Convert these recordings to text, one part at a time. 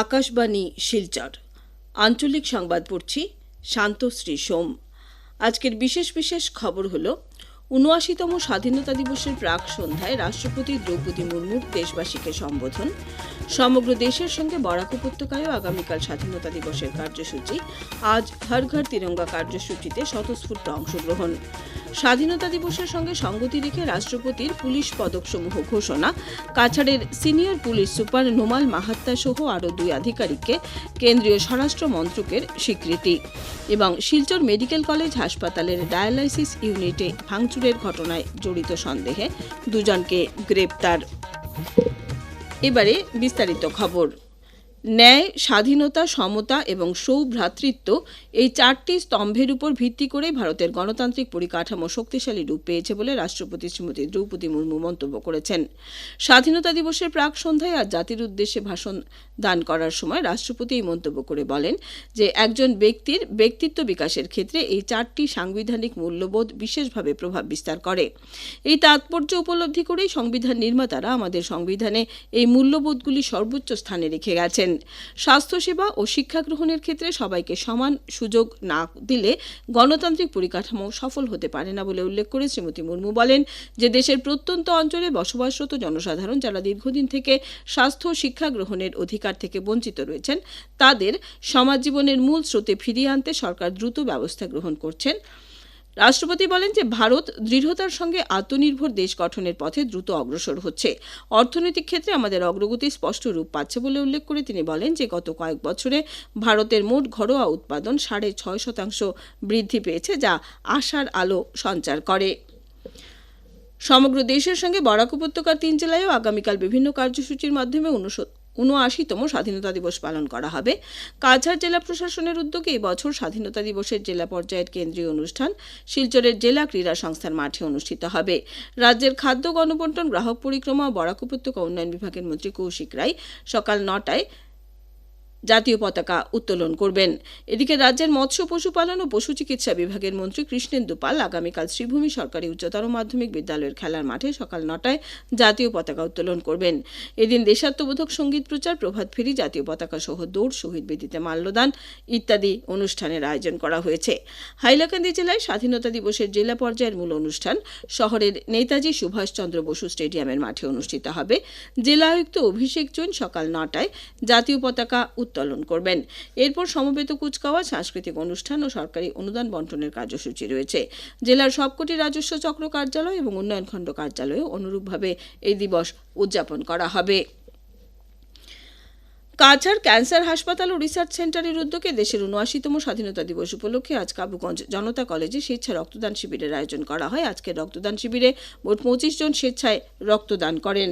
আকাশবাণী, শিলচর। আঞ্চলিক সংবাদ পড়ছি শান্তশ্রী সোম। আজকের বিশেষ বিশেষ খবর হল, উনআশিতম স্বাধীনতা দিবসের প্রাক সন্ধ্যায় রাষ্ট্রপতি দ্রৌপদী মুর্মুর দেশবাসীকে সম্বোধন। সমগ্র দেশের সঙ্গে বরাক উপত্যকায়ও আগামীকাল স্বাধীনতা দিবসের কার্যসূচি। আজ হর ঘর তিরঙ্গা কার্যসূচিতে স্বতঃস্ফূর্ত অংশগ্রহণ। স্বাধীনতা দিবসের সঙ্গে সঙ্গতি রেখে রাষ্ট্রপতির পুলিশ পদকসমূহ ঘোষণা। কাছাড়ের senior police super Numal Mahatta সহ আরও দুই আধিকারিককে কেন্দ্রীয় স্বরাষ্ট্র মন্ত্রকের স্বীকৃতি। এবং শিলচর মেডিকেল কলেজ হাসপাতালের ডায়ালাইসিস ইউনিটে ভাঙচুরের ঘটনায় জড়িত সন্দেহে দুজনকে গ্রেপ্তার। এবারে বিস্তারিত খবর। ন্যায়, স্বাধীনতা, সমতা এবং সৌভ্রাতৃত্ব এই চারটি স্তম্ভের উপর ভিত্তি করে ভারতের গণতান্ত্রিক পরিকাঠামো শক্তিশালী রূপ পেয়েছে বলে রাষ্ট্রপতি শ্রীমতী দ্রৌপদী মুর্মু মন্তব্য করেছেন। স্বাধীনতা দিবসের প্রাক সন্ধ্যায় আজ জাতির উদ্দেশ্যে ভাষণ দান করার সময় রাষ্ট্রপতি এই মন্তব্য করে বলেন যে একজন ব্যক্তির ব্যক্তিত্ব বিকাশের ক্ষেত্রে এই চারটি সাংবিধানিক মূল্যবোধ বিশেষভাবে প্রভাব বিস্তার করে। এই তাৎপর্য উপলব্ধি করেই সংবিধান নির্মাতারা আমাদের সংবিধানে এই মূল্যবোধগুলি সর্বোচ্চ স্থানে রেখে গেছেন। স্বাস্থ্যসেবা ও শিক্ষা গ্রহণের ক্ষেত্রে সবাইকে সমান সুযোগ না দিলে গণতান্ত্রিক পরিকাঠামো সফল হতে পারে না বলে উল্লেখ করে শ্রীমতী মুর্মু বলেন যে, দেশের প্রত্যন্ত অঞ্চলে বসবাসরত জনসাধারণ যারা দীর্ঘদিন থেকে স্বাস্থ্য শিক্ষা গ্রহণের অধিকার থেকে বঞ্চিত রয়েছেন, তাদের সমাজ জীবনের মূল স্রোতে ফিরিয়ে আনতে সরকার দ্রুত ব্যবস্থা গ্রহণ করছেন। রাষ্ট্রপতি বলেন যে ভারত দৃঢ়তার সঙ্গে আত্মনির্ভর দেশ গঠনের পথে দ্রুত অগ্রসর হচ্ছে। অর্থনৈতিক ক্ষেত্রে আমাদের অগ্রগতি স্পষ্ট রূপ পাচ্ছে বলে উল্লেখ করে তিনি বলেন যে গত কয়েক বছরে ভারতের মোট ঘরোয়া উৎপাদন সাড়ে ছয় শতাংশ বৃদ্ধি পেয়েছে, যা আশার আলো সঞ্চার করে। সমগ্র দেশের সঙ্গে বরাক উপত্যকার তিন জেলায়ও আগামীকাল বিভিন্ন কার্যসূচির মাধ্যমে উনআশিতম স্বাধীনতা দিবস পালন করা হবে। কাছাড় জেলা প্রশাসনের উদ্যোগে এবছর বছর স্বাধীনতা দিবসের জেলা পর্যায়ের কেন্দ্রীয় অনুষ্ঠান শিলচরের জেলা ক্রীড়া সংস্থার মাঠে অনুষ্ঠিত হবে। রাজ্যের খাদ্য গণবন্টন, গ্রাহক পরিক্রমা ও বরাক উপত্যকা উন্নয়ন বিভাগের মন্ত্রী কৌশিক রায় সকাল নটায় জাতীয় পতাকা উত্তোলন করবেন। এদিকে রাজ্যের মৎস্য, পশুপালন ও পশু চিকিৎসা বিভাগের মন্ত্রী কৃষ্ণেন্দু পাল আগামীকাল শ্রীভূমি সরকারি উচ্চতর মাধ্যমিক বিদ্যালয়ের খেলার মাঠে সকাল নটায় জাতীয় পতাকা উত্তোলন করবেন। এদিন দেশাত্মবোধক সংগীত প্রচার, প্রভাত ফেরি, জাতীয় পতাকা সহ দৌড়, শহীদ বেদিতে মাল্যদান ইত্যাদি অনুষ্ঠানের আয়োজন করা হয়েছে। হাইলাকান্দি জেলায় স্বাধীনতা দিবসের জেলা পর্যায়ের মূল অনুষ্ঠান শহরের নেতাজি সুভাষচন্দ্র বসু স্টেডিয়ামের মাঠে অনুষ্ঠিত হবে। জেলা আয়ুক্ত অভিষেক জৈন সকাল নটায় জাতীয় পতাকা উত্তোলন করবেন। এরপর সমবেত কুচকাওয়াজ সাংস্কৃতিক অনুষ্ঠান ও সরকারি অনুদান বন্টনের কার্যসূচি রয়েছে। জেলার সবকটি রাজস্ব চক্র কার্যালয় এবং উন্নয়ন খণ্ড কার্যালয়েও অনুরূপভাবে এই দিবস উদযাপন করা হবে। কাছাড় ক্যান্সার হাসপাতাল ও রিসার্চ সেন্টারের উদ্যোগে দেশের উনআশিতম স্বাধীনতা দিবস উপলক্ষে আজ কাবুগঞ্জ জনতা কলেজে স্বেচ্ছা রক্তদান শিবিরের আয়োজন করা হয়। আজকের রক্তদান শিবিরে মোট পঁচিশ জন স্বেচ্ছায় রক্তদান করেন।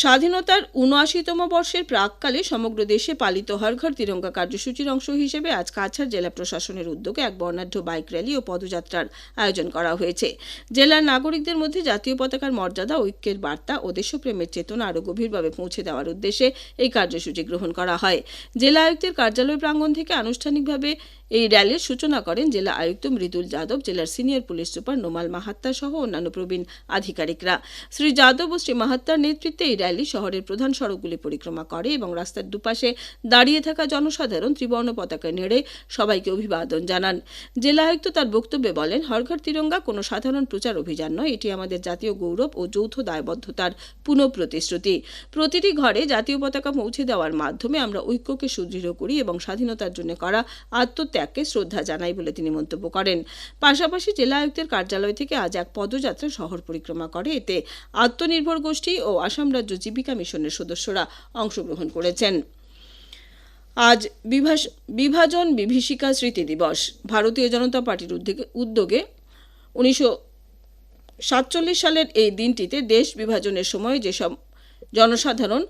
স্বাধীনতার উনআশিতম বর্ষের প্রাককালে সমগ্র দেশে পালিত হর ঘর তিরঙ্গা কার্যসূচির অংশ হিসেবে আজ কাছাড় জেলা প্রশাসনের উদ্যোগে এক বর্ণাঢ্য বাইক র্যালি ও পদযাত্রার আয়োজন করা হয়েছে। জেলার নাগরিকদের মধ্যে জাতীয় পতাকার মর্যাদা, ঐক্যের বার্তা ও দেশপ্রেমের চেতনা আরও গভীরভাবে পৌঁছে দেওয়ার উদ্দেশ্যে এই কার্যসূচি গ্রহণ করা হয়। জেলা আয়ুক্তের কার্যালয় প্রাঙ্গণ থেকে আনুষ্ঠানিকভাবে এই র্যালির সূচনা করেন জেলা আয়ুক্ত মৃদুল যাদব, জেলার senior police super Numal Mahatta সহ অন্যান্য প্রবীণ আধিকারিকরা। শ্রী যাদব ও শ্রী মাহাত্তার নেতৃত্বে এই র্যালি শহরের প্রধান সড়কগুলি পরিক্রমা করে এবং রাস্তার দুপাশে দাঁড়িয়ে থাকা জনসাধারণ ত্রিবর্ণ পতাকা নেড়ে সবাইকে অভিবাদন জানান। জেলা আয়ুক্ত তার বক্তব্যে বলেন, হরঘর তিরঙ্গা কোনো সাধারণ প্রচার অভিযান নয়, এটি আমাদের জাতীয় গৌরব ও যৌথ দায়বদ্ধতার পুনঃপ্রতিশ্রুতি। প্রতিটি ঘরে জাতীয় পতাকা পৌঁছে দেওয়ার মাধ্যমে আমরা ঐক্যকে সুদৃঢ় করি এবং স্বাধীনতার জন্য করা আত্মত্যাগকে শ্রদ্ধা জানাই বলে তিনি মন্তব্য করেন। পাশাপাশি জেলা আয়ুক্তের কার্যালয় থেকে আজ এক পদযাত্রা শহর পরিক্রমা করে। এতে আত্মনির্ভর গোষ্ঠী ও আসাম রাজ্য জীবিকা মিশনের সদস্যরা অংশগ্রহণ করেছেন। আজ বিভাজন বিভীষিকা স্মৃতি দিবস। ভারতীয় জনতা পার্টির উদ্যোগে- উদ্যোগে উনিশশো সাতচল্লিশ সালের এই দিনটিতে দেশ বিভাজনের সময় যেসব জনসাধারণ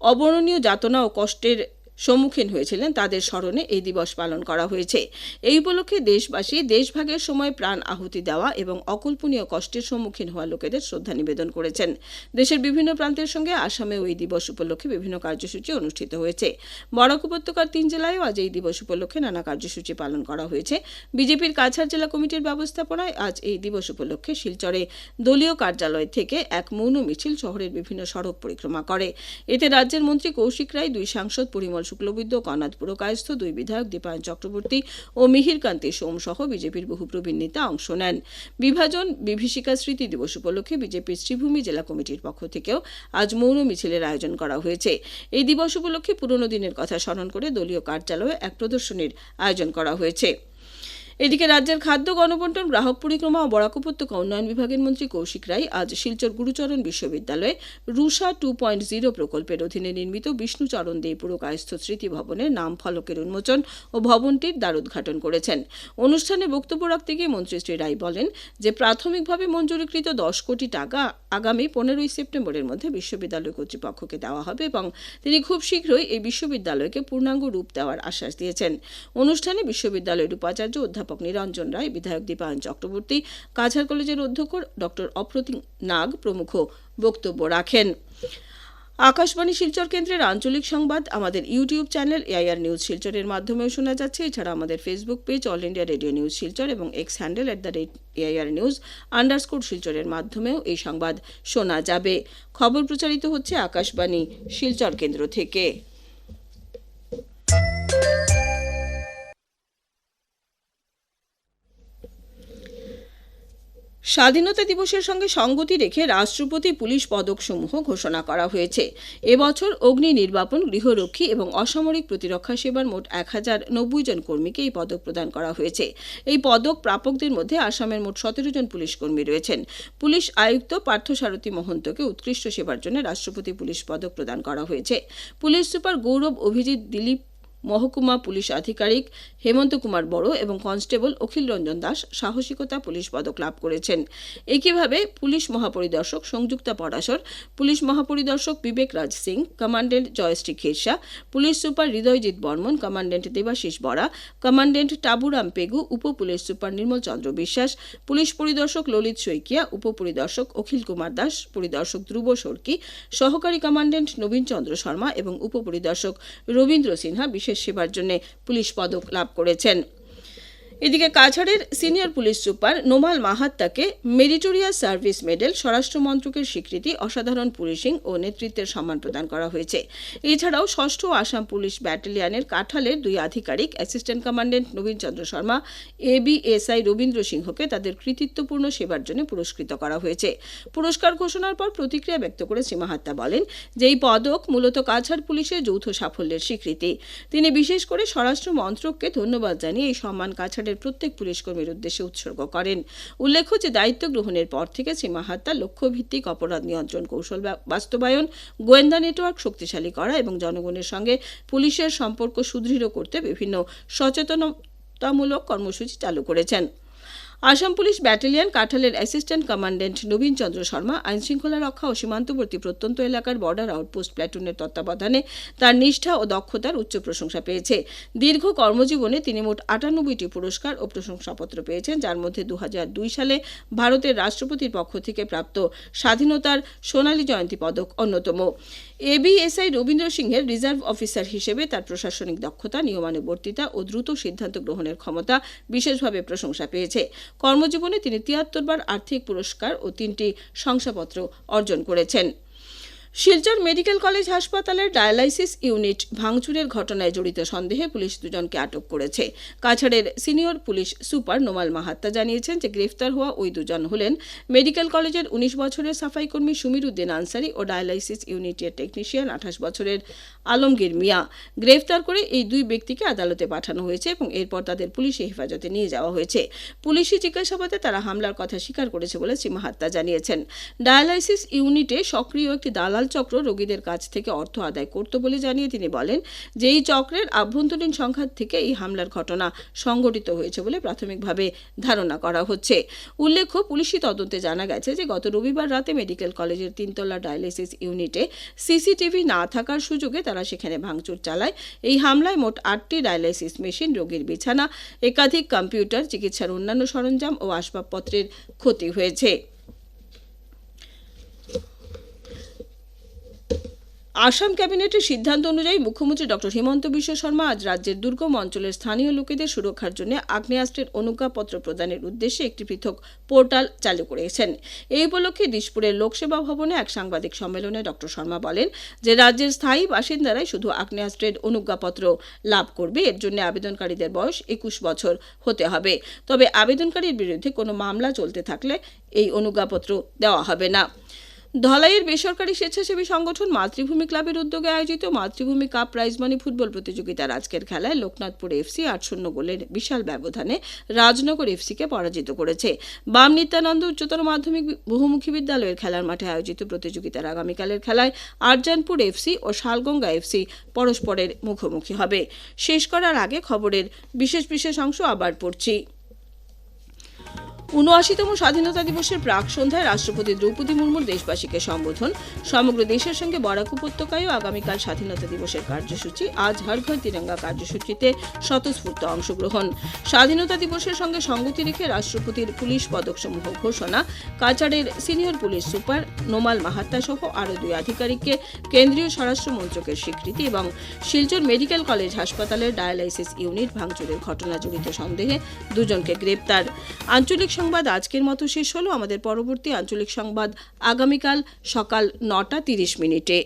অবর্ণনীয় যাতনা ও কষ্টের সম্মুখীন হয়েছিলেন। তাদের স্মরণে এই দিবস পালন করা হয়েছে। এই উপলক্ষে দেশবাসী দেশভাগের সময় প্রাণ আহুতি দেওয়া এবং অকল্পনীয় কষ্টের সম্মুখীন হওয়া লোকেদের শ্রদ্ধা নিবেদন করেছেন। দেশের বিভিন্ন প্রান্তের সঙ্গে আসামেও এই দিবস উপলক্ষে বিভিন্ন কার্যসূচি অনুষ্ঠিত হয়েছে। বরাক উপত্যকার তিন জেলায়ও আজ এই দিবস উপলক্ষে নানা কার্যসূচি পালন করা হয়েছে। বিজেপির কাছাড় জেলা কমিটির ব্যবস্থাপনায় আজ এই দিবস উপলক্ষে শিলচরে দলীয় কার্যালয় থেকে এক মৌন মিছিল শহরের বিভিন্ন সড়ক পরিক্রমা করে। এতে রাজ্যের মন্ত্রী কৌশিক রায়, দুই সাংসদ পরিমল শুক্লবৈদ্য কনাদ পুরকায়স্থ দুই বিধায়ক দীপায়ন চক্রবর্তী ও মিহিরকান্তি সোম সহ বিজেপির বহু প্রবীণ নেতা অংশ নেন। বিভাজন বিভীষিকা স্মৃতি দিবস উপলক্ষে বিজেপির শ্রীভূমি জেলা কমিটির পক্ষ থেকেও আজ মৌন মিছিলের আয়োজন করা হয়েছে। এই দিবস উপলক্ষে পুরনো দিনের কথা স্মরণ করে দলীয় কার্যালয়ে এক প্রদর্শনীর আয়োজন করা হয়েছে। এদিকে রাজ্যের খাদ্য, গণবন্টন, গ্রাহক পরিক্রমা ও বরাক উপত্যকা উন্নয়ন বিভাগের মন্ত্রী কৌশিক রায় আজ শিলচর গুরুচরণ বিশ্ববিদ্যালয়ে রুষা টু পয়েন্ট জিরো প্রকল্পের অধীনে নির্মিত বিষ্ণুচরণ দে পুরকায়স্থ স্মৃতি ভবনের নাম ফলকের উন্মোচন ও ভবনটির দ্বারোদ্ঘাটন করেছেন। অনুষ্ঠানে বক্তব্য রাখতে গিয়ে মন্ত্রী শ্রী রায় বলেন যে, প্রাথমিকভাবে মঞ্জুরিকৃত দশ কোটি টাকা আগামী পনেরোই সেপ্টেম্বরের মধ্যে বিশ্ববিদ্যালয় কর্তৃপক্ষকে দেওয়া হবে এবং তিনি খুব শীঘ্রই এই বিশ্ববিদ্যালয়কে পূর্ণাঙ্গ রূপ দেওয়ার আশ্বাস দিয়েছেন। অনুষ্ঠানে বিশ্ববিদ্যালয়ের উপাচার্য অধ্যাপক নিরঞ্জন রায়, বিধায়ক দীপায়ন চক্রবর্তী, কাছাড় কলেজের অধ্যক্ষ ডক্টর অপ্রতিম নাগ প্রমুখ বক্তব্য রাখেন। আকাশবাণী শিলচর কেন্দ্রের আঞ্চলিক সংবাদ আমাদের ইউটিউব চ্যানেল এআইআর নিউজ শিলচরের মাধ্যমেও শোনা যাচ্ছে। এছাড়া আমাদের Facebook page all India radio news Silchar এবং X handle at the rate AIR news underscore শিলচরের মাধ্যমেও এই সংবাদ শোনা যাবে। খবর প্রচারিত হচ্ছে আকাশবাণী শিলচর কেন্দ্র থেকে। স্বাধীনতা দিবসের সঙ্গে সঙ্গতি রেখে রাষ্ট্রপতি পুলিশ পদকসমূহ ঘোষণা করা হয়েছে। এবছর অগ্নি নির্বাপন, গৃহরক্ষী এবং অসামরিক প্রতিরক্ষা সেবার মোট এক হাজার নব্বই জন কর্মীকে এই পদক প্রদান করা হয়েছে। এই পদক প্রাপকদের মধ্যে আসামের মোট সতেরো জন পুলিশ কর্মী রয়েছেন। পুলিশ আয়ুক্ত পার্থসারথী মহন্তকে উৎকৃষ্ট সেবার জন্য রাষ্ট্রপতি পুলিশ পদক প্রদান করা হয়েছে। পুলিশ সুপার গৌরব অভিজিৎ দিলীপ মহকুমা পুলিশ আধিকারিক হেমন্ত কুমার বড় এবং কনস্টেবল অখিল রঞ্জন দাস সাহসিকতা পুলিশ পদক লাভ করেছেন। একইভাবে পুলিশ মহাপরিদর্শক Sanjukta Parashar police মহাপরিদর্শক Vivek Raj Singh, commandant Jayashree Khersa police super Hridayjit Barman, commandant Debashish Bora, commandant Taburam Pegu উপ পুলিশ সুপার নির্মল চন্দ্র বিশ্বাস, পুলিশ পরিদর্শক ললিত শইকিয়া উপ পরিদর্শক অখিল কুমার দাস, পরিদর্শক ধ্রুব সর্কি, সহকারী কমান্ডেন্ট নবীন চন্দ্র শর্মা এবং উপ পরিদর্শক রবীন্দ্র সিনহা বিশেষ সেবার জন্য পুলিশ পদক লাভ করেছেন। এদিকে কাছাড়ের সিনিয়র পুলিশ সুপার নোমাল মাহাত্তাকে মেরিটোরিয়াস সার্ভিস মেডেল স্বরাষ্ট্র মন্ত্রকের স্বীকৃতি, অসাধারণ পুলিশিং ও নেতৃত্বের সম্মান প্রদান করা হয়েছে। এছাড়াও ষষ্ঠ আসাম পুলিশ ব্যাটালিয়নের কাঠালের দুই আধিকারিক, assistant commandant Nabin Chandra Sharma ABSI Rabindra সিংহকে তাদের কৃতিত্বপূর্ণ সেবার জন্য পুরস্কৃত করা হয়েছে। পুরস্কার ঘোষণার পর প্রতিক্রিয়া ব্যক্ত করে শ্রী মাহাত্তা বলেন যে এই পদক মূলত কাছাড় পুলিশের যৌথ সাফল্যের স্বীকৃতি। তিনি বিশেষ করে স্বরাষ্ট্র মন্ত্রককে ধন্যবাদ জানিয়ে এই সম্মান কাছাড়ের প্রত্যেক পুলিশ কর্মীর উদ্দেশ্যে উৎসর্গ করেন। উল্লেখ্য যে দায়িত্ব গ্রহণের পর থেকে শ্রী মাহাত্তা লক্ষ্যভিত্তিক অপরাধ নিয়ন্ত্রণ কৌশল বাস্তবায়ন, গোয়েন্দা নেটওয়ার্ক শক্তিশালী করা এবং জনগণের সঙ্গে পুলিশের সম্পর্ক সুদৃঢ় করতে বিভিন্ন সচেতনতামূলক কর্মসূচি চালু করেছেন। আসাম পুলিশ ব্যাটালিয়ন কাঠালের অ্যাসিস্ট্যান্ট কমান্ডেন্ট নবীন চন্দ্র শর্মা আইনশৃঙ্খলা রক্ষা ও সীমান্তবর্তী প্রত্যন্ত এলাকার বর্ডার আউটপোস্ট প্ল্যাটুনের তত্ত্বাবধানে তার নিষ্ঠা ও দক্ষতার উচ্চ প্রশংসা পেয়েছে। দীর্ঘ কর্মজীবনে তিনি মোট আটানব্বইটি পুরস্কার ও প্রশংসাপত্র পেয়েছেন, যার মধ্যে দু হাজার দুই সালে ভারতের রাষ্ট্রপতির পক্ষ থেকে প্রাপ্ত স্বাধীনতার সোনালী জয়ন্তী পদক অন্যতম। এবিএসআই রবীন্দ্র সিংহের রিজার্ভ অফিসার হিসেবে তার প্রশাসনিক দক্ষতা, নিয়মানুবর্তিতা ও দ্রুত সিদ্ধান্ত গ্রহণের ক্ষমতা বিশেষভাবে প্রশংসা পেয়েছে। কর্মজীবনে তিনি তিয়াত্তর বার আর্থিক পুরস্কার ও তিনটি শংসাপত্র অর্জন করেছেন। শিলচর মেডিকেল কলেজ হাসপাতালের ডায়ালাইসিস ইউনিট ভাঙচুরের ঘটনায় জড়িত সন্দেহে পুলিশ দুজনকে আটক করেছে। কাছাড়ের senior police super Numal Mahatta জানিয়েছেন যে গ্রেফতার হওয়া ওই দুজন হলেন মেডিকেল কলেজের উনিশ বছরের সাফাই কর্মী সুমির উদ্দিন আনসারি ও ডায়ালাইসিস ইউনিটের টেকনিশিয়ান আঠাশ বছরের আলমগীর মিয়া গ্রেফতার করে এই দুই ব্যক্তিকে আদালতে পাঠানো হয়েছে এবং এরপর তাদের পুলিশি হেফাজতে নিয়ে যাওয়া হয়েছে। পুলিশি জিজ্ঞাসাবাদে তারা হামলার কথা স্বীকার করেছে বলে শ্রী মাহাত্তা জানিয়েছেন। ডায়ালাইসিস ইউনিটে সক্রিয় একটি দালাল চক্র রোগীদের কাছ থেকে অর্থ আদায় করত বলে জানিয়ে তিনি বলেন যে এই চক্রের আভ্যন্তরীণ সংঘাত থেকে এই হামলার ঘটনা সংঘটিত হয়েছে বলে প্রাথমিকভাবে ধারণা করা হচ্ছে। উল্লেখ্য, পুলিশি তদন্তে জানা গেছে যে গত রবিবার রাতে মেডিকেল কলেজের তিনতলা ডায়ালিসিস ইউনিটে সিসিটিভি না থাকার সুযোগে তারা সেখানে ভাঙচুর চালায়। এই হামলায় মোট আটটি ডায়ালাইসিস মেশিন, রোগীর বিছানা, একাধিক কম্পিউটার, চিকিৎসার অন্যান্য সরঞ্জাম ও আসবাবপত্রের ক্ষতি হয়েছে। আসাম ক্যাবিনেটের সিদ্ধান্ত অনুযায়ী মুখ্যমন্ত্রী ডক্টর হিমন্ত বিশ্ব শর্মা আজ রাজ্যের দুর্গম অঞ্চলের স্থানীয় লোকেদের সুরক্ষার জন্য আগ্নেয়াস্ত্রের অনুজ্ঞাপত্র প্রদানের উদ্দেশ্যে একটি পৃথক পোর্টাল চালু করেছেন। এই উপলক্ষে দিশপুরের লোকসেবা ভবনে এক সাংবাদিক সম্মেলনে ডক্টর শর্মা বলেন যে রাজ্যের স্থায়ী বাসিন্দারাই শুধু আগ্নেয়াস্ত্রের অনুজ্ঞাপত্র লাভ করবে, এর জন্য আবেদনকারীদের বয়স একুশ বছর হতে হবে। তবে আবেদনকারীর বিরুদ্ধে কোনো মামলা চলতে থাকলে এই অনুজ্ঞাপত্র দেওয়া হবে না। ধলাইয়ের বেসরকারি স্বেচ্ছাসেবী সংগঠন মাতৃভূমি ক্লাবের উদ্যোগে আয়োজিত মাতৃভূমি কাপ প্রাইজ মানি ফুটবল প্রতিযোগিতার আজকের খেলায় লোকনাথপুর এফসি আট শূন্য গোলের বিশাল ব্যবধানে রাজনগর এফসিকে পরাজিত করেছে। বাম নিত্যানন্দ উচ্চতর মাধ্যমিক বহুমুখী বিদ্যালয়ের খেলার মাঠে আয়োজিত প্রতিযোগিতার আগামীকালের খেলায় আরজানপুর এফসি ও শালগঙ্গা এফসি পরস্পরের মুখোমুখি হবে। শেষ করার আগে খবরের বিশেষ বিশেষ অংশ আবার পড়ছি। উনআশিতম স্বাধীনতা দিবসের প্রাক সন্ধ্যায় রাষ্ট্রপতি দ্রৌপদী মুর্মুর দেশবাসীকে সম্বোধন। সমগ্র দেশের সঙ্গে বরাক উপত্যকায়ও আগামীকাল স্বাধীনতা দিবসের কার্যসূচি। আজ হর ঘর তিরঙ্গা কার্যসূচিতে স্বতঃস্ফূর্ত অংশগ্রহণ। স্বাধীনতা দিবসের সঙ্গে সঙ্গতি রেখে রাষ্ট্রপতির পুলিশ পদকসমূহ ঘোষণা। কাচারের senior police super Numal Mahatta সহ আরও দুই আধিকারিককে কেন্দ্রীয় স্বরাষ্ট্র মন্ত্রকের স্বীকৃতি এবং শিলচর মেডিকেল কলেজ হাসপাতালের ডায়ালাইসিস ইউনিট ভাঙচুরের ঘটনা জড়িত সন্দেহে দুজনকে গ্রেপ্তার। আঞ্চলিক সংবাদ আজকের মতো শেষ হলো। আমাদের পরবর্তী আঞ্চলিক সংবাদ আগামীকাল সকাল নটা তিরিশ মিনিটে।